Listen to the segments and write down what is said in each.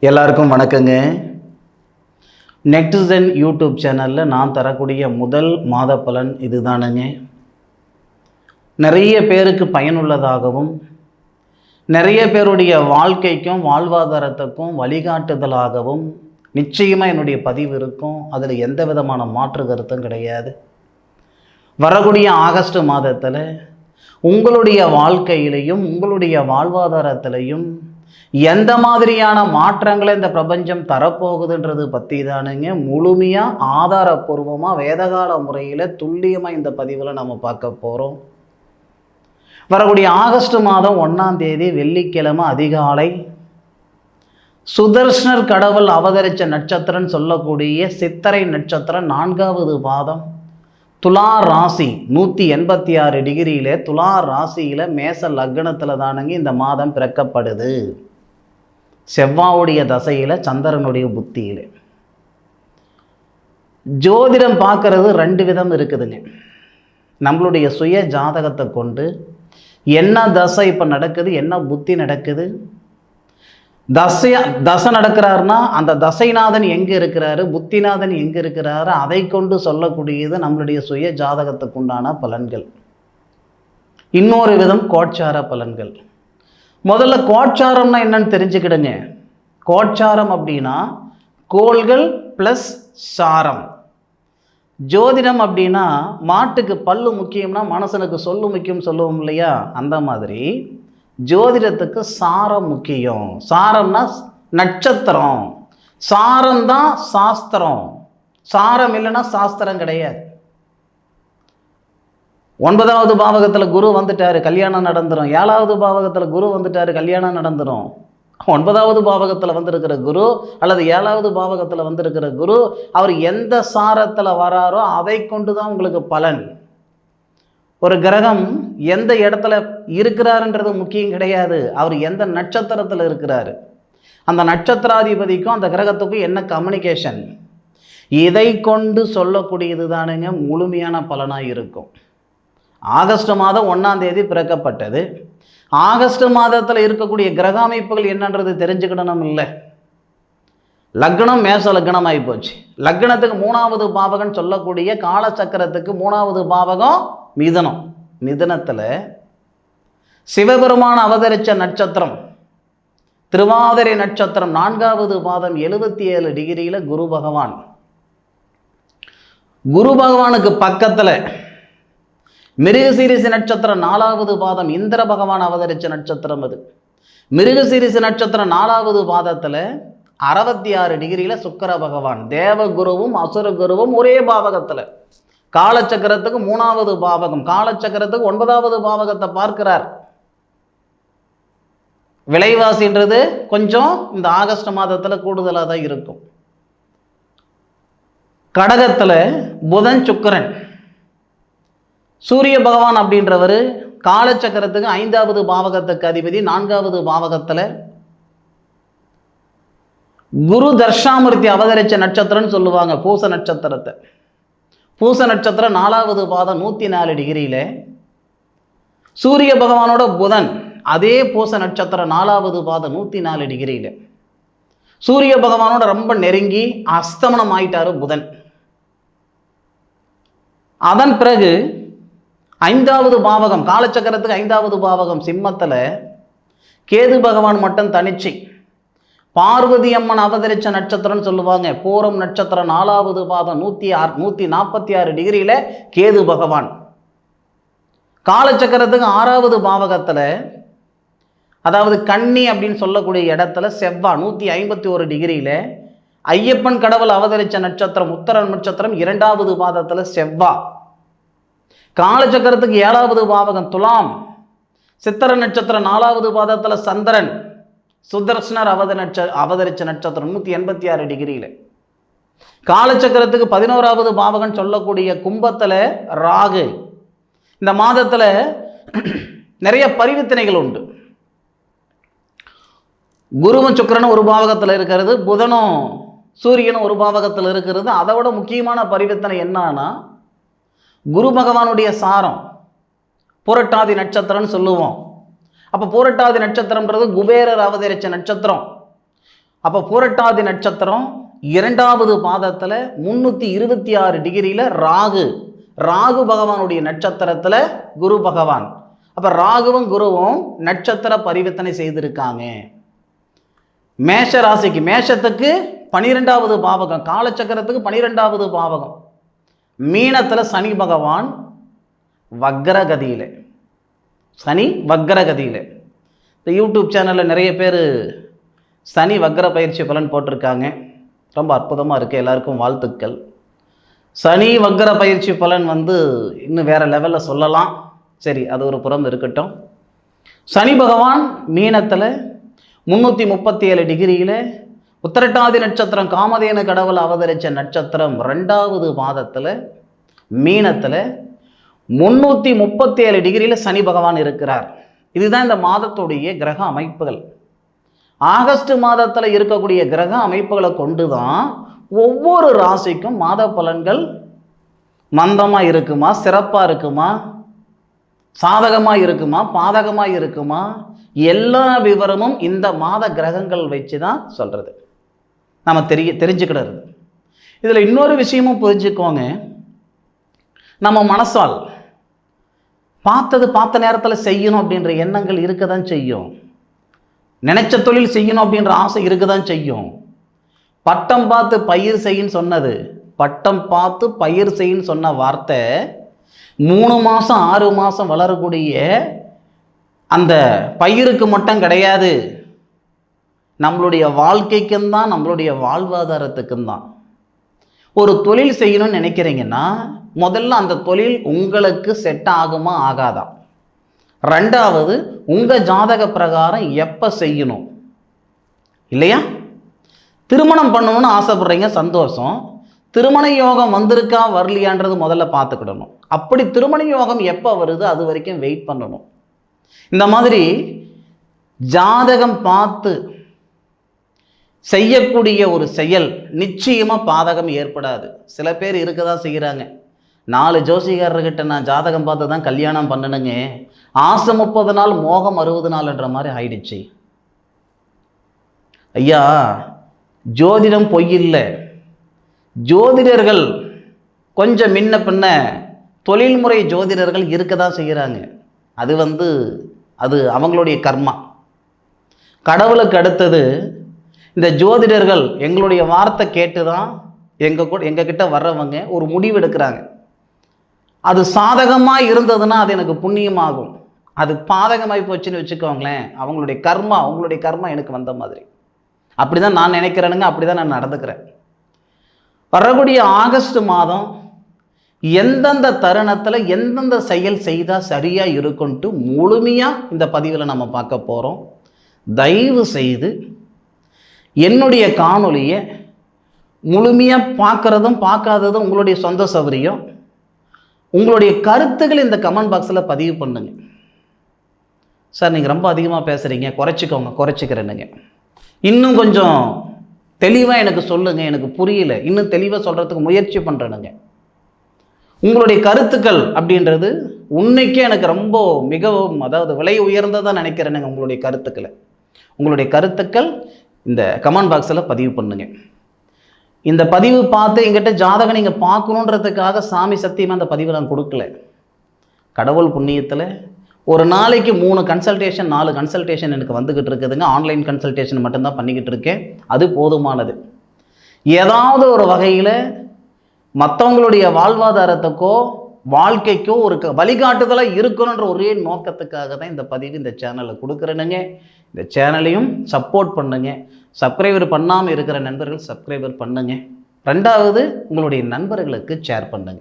எல்லாருக்கும் வணக்கங்க. நெக்ஸ்டன் யூடியூப் சேனலில் நான் தரக்கூடிய முதல் மாத பலன் இதுதானுங்க. நிறைய பேருக்கு பயனுள்ளதாகவும் நிறைய பேருடைய வாழ்க்கைக்கும் வாழ்வாதாரத்துக்கும் வழிகாட்டுதலாகவும் நிச்சயமாக என்னுடைய பதிவு இருக்கும். அதில் எந்த விதமான மாற்று கருத்தும் கிடையாது. வரக்கூடிய ஆகஸ்ட் மாதத்தில் உங்களுடைய வாழ்க்கையிலையும் உங்களுடைய வாழ்வாதாரத்திலையும் எந்த மாதிரியான மாற்றங்களை இந்த பிரபஞ்சம் தரப்போகுதுன்றது பற்றி தானுங்க. முழுமையாக ஆதாரப்பூர்வமாக வேதகால முறையில் துல்லியமாக இந்த பதிவில் நம்ம பார்க்க போகிறோம் வரக்கூடிய ஆகஸ்ட் மாதம் ஒன்றாம் தேதி வெள்ளிக்கிழமை அதிகாலை சுதர்ஷனர் கடவுள் அவதரித்த நட்சத்திரம்னு சொல்லக்கூடிய சித்தரை நட்சத்திரம் நான்காவது பாதம். துலா ராசி நூற்றி எண்பத்தி ஆறு டிகிரியில் துலா ராசியில் மேச லக்னத்தில் தானுங்க இந்த மாதம் பிறக்கப்படுது. செவ்வாவுடைய தசையில் சந்திரனுடைய புத்தியில். ஜோதிடம் பார்க்கறது ரெண்டு விதம் இருக்குதுங்க. நம்மளுடைய சுய ஜாதகத்தை கொண்டு என்ன தசை இப்போ நடக்குது என்ன புத்தி நடக்குது தசையா தசை நடக்கிறாருன்னா அந்த தசைநாதன் எங்கே இருக்கிறாரு புத்திநாதன் எங்கே இருக்கிறாரு அதை கொண்டு சொல்லக்கூடியது நம்மளுடைய சுய ஜாதகத்துக்கு உண்டான பலன்கள். இன்னொரு விதம் கோட்சார பலன்கள். முதல்ல கோட்சாரம்னா என்னன்னு தெரிஞ்சுக்கிடுங்க. கோட்சாரம் அப்படின்னா கோள்கள் ப்ளஸ் சாரம். ஜோதிடம் அப்படின்னா மாட்டுக்கு பல்லு முக்கியம்னா மனுஷனுக்கு சொல்லு முக்கியம் சொல்லுவோம் இல்லையா? அந்த மாதிரி. ஜோதிடத்துக்கு சாரம் முக்கியம். சாரம்னா நட்சத்திரம். சாரம் தான் சாஸ்திரம். சாரம் இல்லைன்னா சாஸ்திரம் கிடையாது. ஒன்பதாவது பாவகத்தில் குரு வந்துட்டார் கல்யாணம் நடந்துடும் ஏழாவது பாவகத்தில் குரு வந்துட்டார் கல்யாணம் நடந்துடும் ஒன்பதாவது பாவகத்தில் வந்திருக்கிற குரு அல்லது ஏழாவது பாவகத்தில் வந்திருக்கிற குரு அவர் எந்த சாரத்தில் வராரோ அதை கொண்டு தான் உங்களுக்கு பலன். ஒரு கிரகம் எந்த இடத்துல இருக்கிறாருன்றது முக்கியம் கிடையாது. அவர் எந்த நட்சத்திரத்தில் இருக்கிறாரு? அந்த நட்சத்திராதிபதிக்கும் அந்த கிரகத்துக்கும் என்ன கம்யூனிகேஷன் இதை கொண்டு சொல்லக்கூடியது தானுங்க முழுமையான பலனாக இருக்கும். ஆகஸ்ட் மாதம் ஒன்றாம் தேதி பிறக்கப்பட்டது. ஆகஸ்ட் மாதத்தில் இருக்கக்கூடிய கிரக அமைப்புகள் என்னன்றது தெரிஞ்சுக்கிடணும் இல்லை. லக்னம் மேச லக்னம் போச்சு. லக்னத்துக்கு மூணாவது பாவகம் சொல்லக்கூடிய காலச்சக்கரத்துக்கு மூணாவது பாவகம் மிதனம் மிதனத்தில் சிவபெருமான் அவதரித்த நட்சத்திரம் திருவாதிரை நட்சத்திரம் நான்காவது பாதம் எழுபத்தி ஏழு டிகிரியில் குரு பகவான். குரு பகவானுக்கு பக்கத்தில் மிருகசீரிசு நட்சத்திரம் நாலாவது பாதம் இந்திர பகவான் அவதரித்த நட்சத்திரம் அது. மிருகசீரிசு நட்சத்திரம் நாலாவது பாதத்தில் அறுபத்தி ஆறு டிகிரியில் சுக்கர பகவான் தேவகுருவும் அசுர குருவும் ஒரே பாவகத்தில். காலச்சக்கரத்துக்கு மூணாவது பாவகம் காலச்சக்கரத்துக்கு ஒன்பதாவது பாவகத்தை பார்க்கிறார். விலைவாசின்றது கொஞ்சம் இந்த ஆகஸ்ட் மாதத்தில் கூடுதலாக தான் இருக்கும். கடகத்தில் புதன் சுக்கரன். சூரிய பகவான் அப்படின்றவர் காலச்சக்கரத்துக்கு ஐந்தாவது பாவகத்துக்கு அதிபதி நான்காவது பாவகத்தில் குரு தர்ஷாமூர்த்தி அவதரிச்ச நட்சத்திரம்னு சொல்லுவாங்க பூச நட்சத்திரத்தை. பூச நட்சத்திரம் நாலாவது பாதம் நூற்றி நாலு டிகிரியில். சூரிய பகவானோட புதன் அதே பூச நட்சத்திரம் நாலாவது பாதம் நூற்றி நாலு டிகிரியில். சூரிய பகவானோட ரொம்ப நெருங்கி அஸ்தமனம் ஆயிட்டாரு புதன். அதன் பிறகு ஐந்தாவது பாவகம் காலச்சக்கரத்துக்கு ஐந்தாவது பாவகம் சிம்மத்தில் கேது பகவான் மட்டும் தனிச்சு. பார்வதி அம்மன் அவதரிச்ச நட்சத்திரம்னு சொல்லுவாங்க. பூரம் நட்சத்திரம் நாலாவது பாதம் நூற்றி ஆறு நூற்றி நாற்பத்தி ஆறு டிகிரியில் கேது பகவான். காலச்சக்கரத்துக்கு ஆறாவது பாவகத்தில் அதாவது கன்னி அப்படின்னு சொல்லக்கூடிய இடத்துல செவ்வா நூற்றி ஐம்பத்தி ஒரு டிகிரியில் ஐயப்பன் கடவுள் அவதரித்த நட்சத்திரம் உத்தர நட்சத்திரம் இரண்டாவது பாதத்தில் செவ்வா. காலச்சக்கரத்துக்கு ஏழாவது பாவகம் துலாம். சித்திர நட்சத்திரம் நாலாவது பாதத்தில் சந்திரன். சுதர்சனர் அவத நட்ச அவதரிச்ச நட்சத்திரம் நூற்றி எண்பத்தி ஆறு டிகிரியில். காலச்சக்கரத்துக்கு பதினோராவது பாவகன் சொல்லக்கூடிய கும்பத்தில் ராகு. இந்த மாதத்தில் நிறைய பரிவர்த்தனைகள் உண்டு. குருவும் சுக்கிரனும் ஒரு பாவகத்தில் இருக்கிறது புதனும் சூரியனும் ஒரு பாவகத்தில் இருக்கிறது. அதை விட முக்கியமான பரிவர்த்தனை என்னன்னா குரு பகவானுடைய சாரம் புரட்டாதி நட்சத்திரம்னு சொல்லுவோம். அப்போ பூரட்டாதி நட்சத்திரம்ன்றது குபேரர் அவதரிச்ச நட்சத்திரம். அப்போ பூரட்டாதி நட்சத்திரம் இரண்டாவது பாதத்தில் முந்நூற்றி இருபத்தி ஆறு டிகிரியில் ராகு. ராகு பகவானுடைய நட்சத்திரத்தில் குரு பகவான். அப்போ ராகுவும் குருவும் நட்சத்திர பரிவர்த்தனை செய்திருக்காங்க. மேஷ ராசிக்கு மேஷத்துக்கு பனிரெண்டாவது பாவகம் காலச்சக்கரத்துக்கு பனிரெண்டாவது பாவகம். மீனத்தில் சனி பகவான் வக்ரகதியில். சனி வக்ரகதியில். இந்த யூடியூப் சேனலில் நிறைய பேர் சனி வக்ர பயிற்சி பலன் போட்டிருக்காங்க. ரொம்ப அற்புதமாக இருக்குது எல்லாருக்கும் வாழ்த்துக்கள். சனி வக்ர பயிற்சி பலன் வந்து இன்னும் வேறு லெவலில் சொல்லலாம். சரி அது ஒரு புறம் இருக்கட்டும். சனி பகவான் மீனத்தில் முந்நூற்றி முப்பத்தி ஏழு டிகிரியில் உத்தரட்டாதி நட்சத்திரம் காமதேன கடவுள் அவதரித்த நட்சத்திரம் ரெண்டாவது மாதத்தில் மீனத்தில் முந்நூற்றி முப்பத்தி ஏழு டிகிரியில் சனி பகவான் இருக்கிறார். இதுதான் இந்த மாதத்துடைய கிரக அமைப்புகள். ஆகஸ்ட் மாதத்தில் இருக்கக்கூடிய கிரக அமைப்புகளை கொண்டு தான் ஒவ்வொரு ராசிக்கும் மாத பலன்கள் மந்தமாக இருக்குமா சிறப்பாக இருக்குமா சாதகமாக இருக்குமா பாதகமாக இருக்குமா எல்லா விவரமும் இந்த மாத கிரகங்கள் வச்சு தான் சொல்கிறது நம்ம தெரிய தெரிஞ்சுக்கிடறது. இதில் இன்னொரு விஷயமும் புரிஞ்சுக்கோங்க. நம்ம மனசால் பார்த்தது பார்த்த நேரத்தில் செய்யணும் அப்படின்ற எண்ணங்கள் இருக்க தான் செய்யும். நினைச்ச தொழில் செய்யணும் அப்படின்ற ஆசை இருக்க தான் செய்யும். பட்டம் பார்த்து பயிர் செய்யின்னு சொன்னது. பட்டம் பார்த்து பயிர் செய்யின்னு சொன்ன வார்த்தை மூணு மாதம் ஆறு மாதம் வளரக்கூடிய அந்த பயிருக்கு மட்டும் கிடையாது. நம்மளுடைய வாழ்க்கைக்கும் தான் நம்மளுடைய வாழ்வாதாரத்துக்கும் தான். ஒரு தொழில் செய்யணும்னு நினைக்கிறீங்கன்னா முதல்ல அந்த தொழில் உங்களுக்கு செட் ஆகுமா ஆகாதா? ரெண்டாவது உங்கள் ஜாதக பிரகாரம் எப்போ செய்யணும்? இல்லையா? திருமணம் பண்ணணும்னு ஆசைப்படுறீங்க சந்தோஷம். திருமண யோகம் வந்திருக்கா வரலையான்றது முதல்ல பார்த்துக்கிடணும். அப்படி திருமண யோகம் எப்போ வருது அது வரைக்கும் வெயிட் பண்ணணும். இந்த மாதிரி ஜாதகம் பார்த்து செய்யக்கூடிய ஒரு செயல் நிச்சயமாக பாதகம் ஏற்படாது. சில பேர் இருக்க தான் செய்கிறாங்க நாலு ஜோசிகாரர்கிட்ட நான் ஜாதகம் பார்த்து தான் கல்யாணம் பண்ணணுங்க ஆசை முப்பது நாள் மோகம் அறுபது நாள்ன்ற மாதிரி ஆயிடுச்சு. ஐயா ஜோதிடம் பொய்யில்லை ஜோதிடர்கள் கொஞ்சம் முன்ன பின்ன தொழில்முறை ஜோதிடர்கள் இருக்க தான் செய்கிறாங்க அது வந்து அது அவங்களுடைய கர்மா. கடவுளுக்கு அடுத்தது இந்த ஜோதிடர்கள் எங்களுடைய வார்த்தை கேட்டு தான் எங்கள் கூட எங்ககிட்ட வர்றவங்க ஒரு முடிவு எடுக்கிறாங்க. அது சாதகமாக இருந்ததுன்னா அது எனக்கு புண்ணியமாகும். அது பாதகமாகி போச்சுன்னு வச்சுக்கோங்களேன் அவங்களுடைய கர்மா அவங்களுடைய கர்மா எனக்கு வந்த மாதிரி. அப்படி தான் நான் நினைக்கிறேனுங்க அப்படி தான் நான் நடந்துக்கிறேன். வரக்கூடிய ஆகஸ்ட் மாதம் எந்தெந்த தருணத்தில் எந்தெந்த செயல் செய்தால் சரியாக இருக்குன்ட்டு முழுமையாக இந்த பதிவில் நம்ம பார்க்க போகிறோம் தயவு செய்து என்னுடைய காணொளியை முழுமையாக பார்க்குறதும் பார்க்காததும் உங்களுடைய சொந்த சௌகரியம். உங்களுடைய கருத்துக்கள் இந்த கமெண்ட் பாக்ஸில் பதிவு பண்ணுங்க. சார் நீங்கள் ரொம்ப அதிகமாக பேசுகிறீங்க குறைச்சிக்கோங்க குறைச்சிக்கிறேனுங்க. இன்னும் கொஞ்சம் தெளிவாக எனக்கு சொல்லுங்கள் எனக்கு புரியல. இன்னும் தெளிவாக சொல்கிறதுக்கு முயற்சி பண்ணுறேனுங்க உங்களுடைய கருத்துக்கள் அப்படின்றது உன்னைக்கே எனக்கு ரொம்ப மிகவும் அதாவது விலை உயர்ந்ததாக நினைக்கிறேனுங்க உங்களுடைய கருத்துக்களை. உங்களுடைய கருத்துக்கள் இந்த கமெண்ட் பாக்ஸில் பதிவு பண்ணுங்க. இந்த பதிவு பார்த்து எங்கிட்ட ஜாதகம் நீங்கள் பார்க்கணுன்றதுக்காக சாமி சத்தியமாக அந்த பதிவை நான் கொடுக்கல. கடவுள் புண்ணியத்தில் ஒரு நாளைக்கு மூணு கன்சல்டேஷன் நாலு கன்சல்டேஷன் எனக்கு வந்துக்கிட்டு இருக்குதுங்க. ஆன்லைன் கன்சல்டேஷன் மட்டும்தான் பண்ணிக்கிட்டு இருக்கேன். அது போதுமானது. ஏதாவது ஒரு வகையில் மற்றவங்களுடைய வாழ்வாதாரத்துக்கோ வாழ்க்கைக்கோ ஒரு க- வழிகாட்டுதலாக இருக்கணுன்ற ஒரே நோக்கத்துக்காக தான் இந்த பதிவு இந்த சேனலில் கொடுக்குறேனுங்க. இந்த சேனலையும் சப்போர்ட் பண்ணுங்க. சப்ஸ்கிரைபர் பண்ணாமல் இருக்கிற நண்பர்கள் சப்ஸ்கிரைபர் பண்ணுங்க. ரெண்டாவது உங்களுடைய நண்பர்களுக்கு ஷேர் பண்ணுங்க.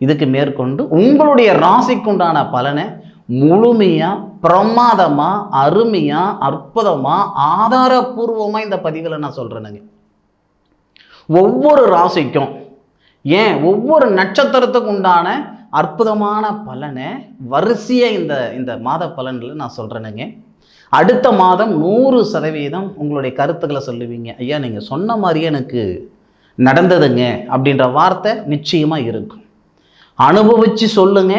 இதுக்கு மேற்கொண்டு உங்களுடைய ராசிக்குண்டான பலனை முழுமையாக பிரமாதமாக அருமையாக அற்புதமாக ஆதாரபூர்வமாக இந்த பதிவில் நான் சொல்கிறேனுங்க ஒவ்வொரு ராசிக்கும் ஏன்? ஒவ்வொரு நட்சத்திரத்துக்கு உண்டான அற்புதமான பலனை வரிசையாக இந்த இந்த மாத பலன்களை நான் சொல்கிறேனுங்க அடுத்த மாதம் நூறு சதவீதம் உங்களுடைய கருத்துக்களை சொல்லுவீங்க. ஐயா நீங்கள் சொன்ன மாதிரியே எனக்கு நடந்ததுங்க அப்படின்ற வார்த்தை நிச்சயமாக இருக்கும். அனுபவித்து சொல்லுங்க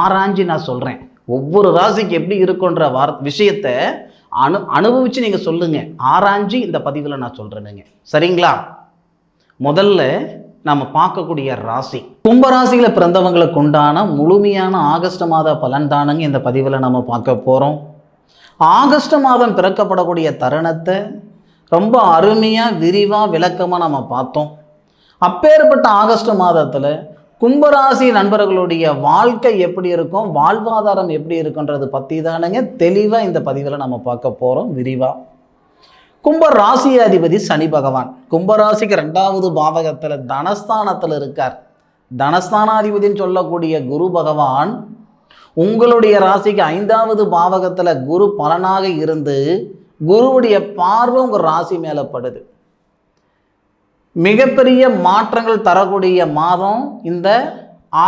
ஆராய்ஞ்சு நான் சொல்கிறேன் ஒவ்வொரு ராசிக்கு எப்படி இருக்குன்ற வார் விஷயத்தை அனு அனுபவித்து நீங்கள் சொல்லுங்கள் ஆராய்ஞ்சு இந்த பதிவில் நான் சொல்கிறேனுங்க சரிங்களா? முதல்ல நம்ம பார்க்கக்கூடிய ராசி. கும்பராசியில் பிறந்தவங்களுக்கு உண்டான முழுமையான ஆகஸ்ட் மாத பலன் தானுங்க இந்த பதிவில் நம்ம பார்க்க போகிறோம் ஆகஸ்ட் மாதம் பிறக்கப்படக்கூடிய தருணத்தை ரொம்ப அருமையாக விரிவாக விளக்கமாக நம்ம பார்த்தோம். அப்பேற்பட்ட ஆகஸ்ட் மாதத்தில் கும்பராசி நண்பர்களுடைய வாழ்க்கை எப்படி இருக்கும் வாழ்வாதாரம் எப்படி இருக்குன்றது பற்றி தானுங்க தெளிவாக இந்த பதிவில் நம்ம பார்க்க போகிறோம் விரிவாக கும்ப ராசி அதிபதி சனி பகவான். கும்பராசிக்கு ரெண்டாவது பாவகத்தில் தனஸ்தானத்தில் இருக்கார். தனஸ்தானாதிபதினு சொல்லக்கூடிய குரு பகவான் உங்களுடைய ராசிக்கு ஐந்தாவது பாவகத்தில் குரு பலனாக இருந்து குருவுடைய பார்வை உங்கள் ராசி மேலே படுது. மிகப்பெரிய மாற்றங்கள் தரக்கூடிய மாதம் இந்த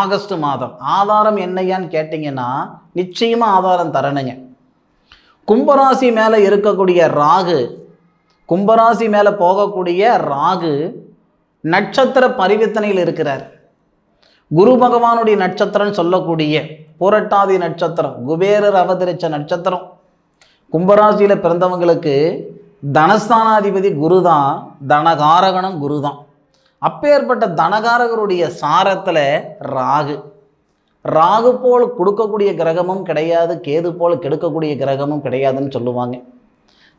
ஆகஸ்ட் மாதம். ஆதாரம் என்னையான்னு கேட்டிங்கன்னா நிச்சயமாக ஆதாரம் தரணுங்க. கும்பராசி மேலே இருக்கக்கூடிய ராகு கும்பராசி மேலே போகக்கூடிய ராகு நட்சத்திர பரிவர்த்தனையில் இருக்கிறார். குரு பகவானுடைய நட்சத்திரம் சொல்லக்கூடிய புரட்டாதி நட்சத்திரம் குபேரர் அவதரித்த நட்சத்திரம். கும்பராசியில் பிறந்தவங்களுக்கு தனஸ்தானாதிபதி குரு தான் தனகாரகணம் குரு தான் அப்பேற்பட்ட தனகாரகருடைய சாரத்தில் ராகு. ராகு போல் கொடுக்கக்கூடிய கிரகமும் கிடையாது கேது போல் கெடுக்கக்கூடிய கிரகமும் கிடையாதுன்னு சொல்லுவாங்க.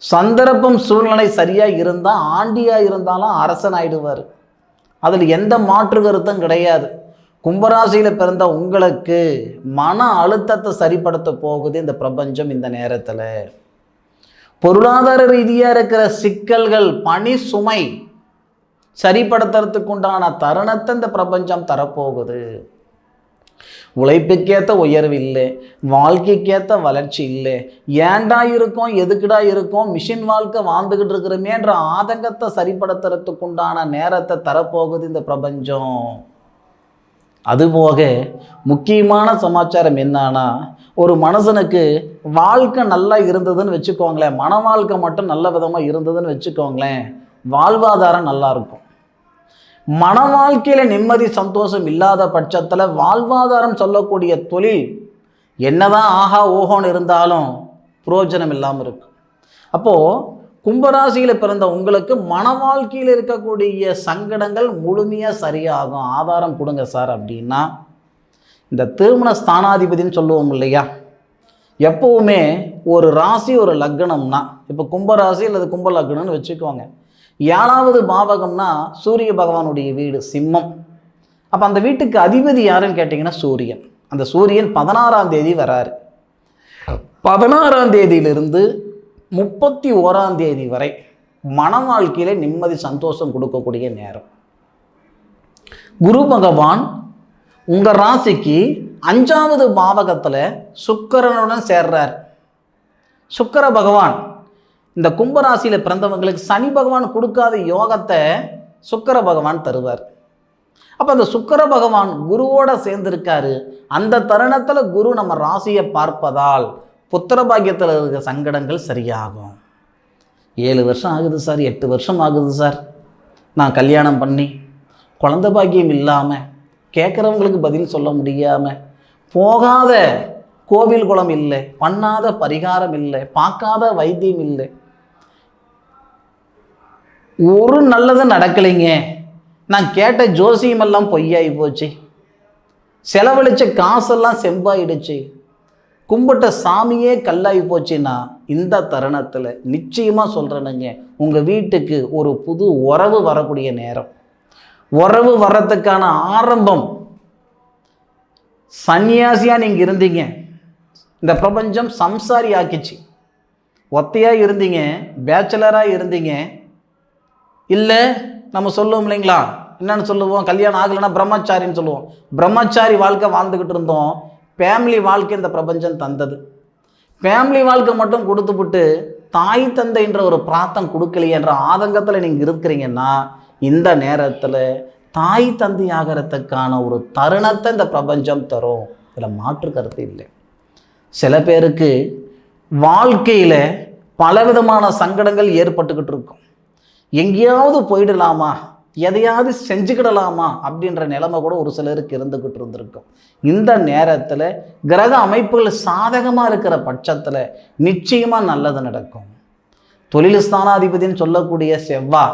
சந்தர்ப்பம் சூழ்நிலை சரியாக இருந்தால் ஆண்டியாக இருந்தாலும் அரசன் ஆயிடுவார். அதில் எந்த மாற்று கருத்தும் கிடையாது. கும்பராசியில் பிறந்த உங்களுக்கு மன அழுத்தத்தை சரிப்படுத்த போகுது இந்த பிரபஞ்சம் இந்த நேரத்தில். பொருளாதார ரீதியாக இருக்கிற சிக்கல்கள் பணி சுமை சரிப்படுத்துறதுக்கு உண்டான தருணத்தை இந்த பிரபஞ்சம் தரப்போகுது. உழைப்புக்கேற்ற உயர்வு இல்லை வாழ்க்கைக்கேற்ற வளர்ச்சி இல்லை ஏன்டா இருக்கோம் எதுக்குடா இருக்கோம் மிஷின் வாழ்க்கை வாழ்ந்துக்கிட்டு இருக்கிறோமேன்ற ஆதங்கத்தை சரிப்படுத்துறதுக்கு உண்டான நேரத்தை தரப்போகுது இந்த பிரபஞ்சம். அதுபோக முக்கியமான சமாச்சாரம் என்னன்னா ஒரு மனுஷனுக்கு வாழ்க்கை நல்லா இருந்ததுன்னு வச்சுக்கோங்களேன் மன வாழ்க்கை மட்டும் நல்ல விதமாக இருந்ததுன்னு வச்சுக்கோங்களேன் வாழ்வாதாரம் நல்லாயிருக்கும் மன வாழ்க்கையில் நிம்மதி சந்தோஷம் இல்லாத பட்சத்தில் வாழ்வாதாரம் சொல்லக்கூடிய தொழில் என்னதான் ஆஹா ஓஹோன்னு இருந்தாலும் புரோஜனம் இல்லாமல் இருக்கும் அப்போது கும்பராசியில் பிறந்த உங்களுக்கு மன வாழ்க்கையில் இருக்கக்கூடிய சங்கடங்கள் முழுமையாக சரியாகும். ஆதாரம் கொடுங்க சார் அப்படின்னா இந்த திருமண ஸ்தானாதிபதின்னு சொல்லுவோம் இல்லையா? எப்போவுமே ஒரு ராசி ஒரு லக்னம்னா இப்போ கும்பராசி அல்லது கும்ப லக்னம்னு வச்சுக்கோங்க. ஏழாவது பாவகம்னா சூரிய பகவானுடைய வீடு சிம்மம். அப்போ அந்த வீட்டுக்கு அதிபதி யாருன்னு கேட்டிங்கன்னா சூரியன். அந்த சூரியன் பதினாறாம் தேதி வராரு. பதினாறாம் தேதியிலிருந்து முப்பத்தி ஓராம் தேதி வரை மன வாழ்க்கையில் நிம்மதி சந்தோஷம் கொடுக்கக்கூடிய நேரம். குரு பகவான் உங்கள் ராசிக்கு அஞ்சாவது பாவகத்தில் சுக்கரனுடன் சேர்றார். சுக்கர பகவான் இந்த கும்பராசியில் பிறந்தவங்களுக்கு சனி பகவான் கொடுக்காத யோகத்தை சுக்கர பகவான் தருவார். அப்போ அந்த சுக்கர பகவான் குருவோட சேர்ந்திருக்காரு. அந்த தருணத்தில் குரு நம்ம ராசியை பார்ப்பதால் புத்திர பாக்கியத்தில் இருக்க சங்கடங்கள் சரியாகும். ஏழு வருஷம் ஆகுது சார் எட்டு வருஷம் ஆகுது சார். நான் கல்யாணம் பண்ணி குழந்த பாக்கியம் இல்லாமல் கேட்குறவங்களுக்கு பதில் சொல்ல முடியாமல் போகாத கோவில் குளம் இல்லை பண்ணாத பரிகாரம் இல்லை பார்க்காத வைத்தியம் இல்லை ஒரு நல்லதும் நடக்கலைங்க. நான் கேட்ட ஜோசியமெல்லாம் பொய்யாகி போச்சு. செலவழிச்ச காசெல்லாம் செம்பாயிடுச்சு கும்பிட்ட சாமியே கல்லாகி போச்சுன்னா இந்த தருணத்தில் நிச்சயமாக சொல்கிறேனுங்க உங்கள் வீட்டுக்கு ஒரு புது உறவு வரக்கூடிய நேரம். உறவு வர்றதுக்கான ஆரம்பம். சன்னியாசியாக நீங்கள் இருந்தீங்க. இந்த பிரபஞ்சம் சம்சாரி ஆக்கிச்சு. ஒத்தையாக இருந்தீங்க பேச்சுலராக இருந்தீங்க. இல்லை நம்ம சொல்லுவோம் இல்லைங்களா? என்னன்னு சொல்லுவோம்? கல்யாணம் ஆகலைன்னா பிரம்மச்சாரின்னு சொல்லுவோம். பிரம்மச்சாரி வாழ்க்கை வாழ்ந்துக்கிட்டு இருந்தோம். ஃபேமிலி வாழ்க்கை இந்த பிரபஞ்சம் தந்தது. ஃபேமிலி வாழ்க்கை மட்டும் கொடுத்துப்புட்டு தாய் தந்தைன்ற ஒரு பிராத்தம் கொடுக்கலையன்ற ஆதங்கத்தில் நீங்கள் இருக்கிறீங்கன்னா இந்த நேரத்தில் தாய் தந்தை ஆகிறதுக்கான ஒரு தருணத்தை இந்த பிரபஞ்சம் தரும். இதில் மாற்று கருத்து இல்லை. சில பேருக்கு வாழ்க்கையில் பலவிதமான சங்கடங்கள் ஏற்பட்டுக்கிட்டு இருக்கும். எங்கேயாவது போயிடலாமா? எதையாவது செஞ்சுக்கிடலாமா? அப்படின்ற நிலைமை கூட ஒரு சிலருக்கு இருந்துக்கிட்டு இருந்திருக்கும். இந்த நேரத்தில் கிரக அமைப்புகள் சாதகமாக இருக்கிற பட்சத்தில் நிச்சயமாக நல்லது நடக்கும். தொழில் ஸ்தானாதிபதினு சொல்லக்கூடிய செவ்வா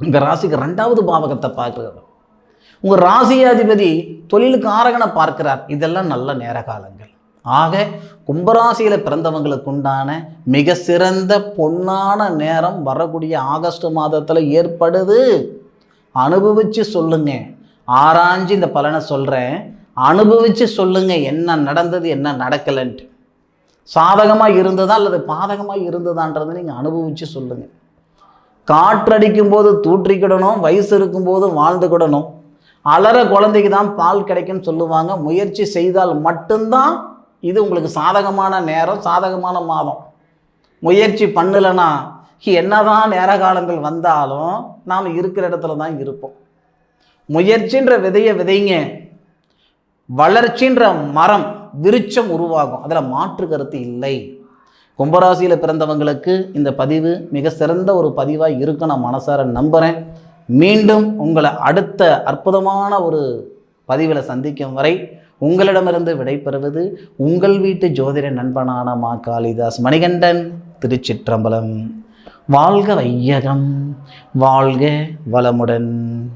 உங்கள் ராசிக்கு ரெண்டாவது பாவகத்தை பார்க்குறாரு. உங்கள் ராசியாதிபதி தொழிலுக்கு ஆரகனை பார்க்கிறார். இதெல்லாம் நல்ல நேர காலங்கள். ஆக கும்பராசியில் பிறந்தவங்களுக்கு உண்டான மிக சிறந்த பொன்னான நேரம் வரக்கூடிய ஆகஸ்ட் மாதத்தில் ஏற்படுது. அனுபவித்து சொல்லுங்க. ஆராய்ஞ்சு இந்த பலனை சொல்கிறேன் அனுபவித்து சொல்லுங்க என்ன நடந்தது என்ன நடக்கலைன்ட்டு. சாதகமாக இருந்ததா அல்லது பாதகமாக இருந்ததான்றதை நீங்கள் அனுபவித்து சொல்லுங்கள் காற்றடிக்கும் போது தூற்றிக்கிடணும் வயசு இருக்கும்போது வாழ்ந்துக்கிடணும் அலற குழந்தைக்கு தான் பால் கிடைக்கும்னு சொல்லுவாங்க. முயற்சி செய்தால் மட்டும்தான் இது உங்களுக்கு சாதகமான நேரம் சாதகமான மாதம். முயற்சி பண்ணலைன்னா என்னதான் நேர காலங்கள் வந்தாலும் நாம் இருக்கிற இடத்துல தான் இருப்போம். முயற்சின்ற விதையை விதைங்க. வளர்ச்சின்ற மரம் விருச்சம் உருவாகும். அதில் மாற்று கருத்து இல்லை. கும்பராசியில் பிறந்தவங்களுக்கு இந்த பதிவு மிக சிறந்த ஒரு பதிவாக இருக்கும் நான் மனசார நம்புகிறேன் மீண்டும் உங்களை அடுத்த அற்புதமான ஒரு பதிவில் சந்திக்கும் வரை உங்களிடமிருந்து விடைபெறுவது உங்கள் வீட்டு ஜோதிட நண்பனான மா காளிதாஸ் மணிகண்டன் திருச்சிற்றம்பலம். வாழ்க வையகம் வாழ்க வளமுடன்.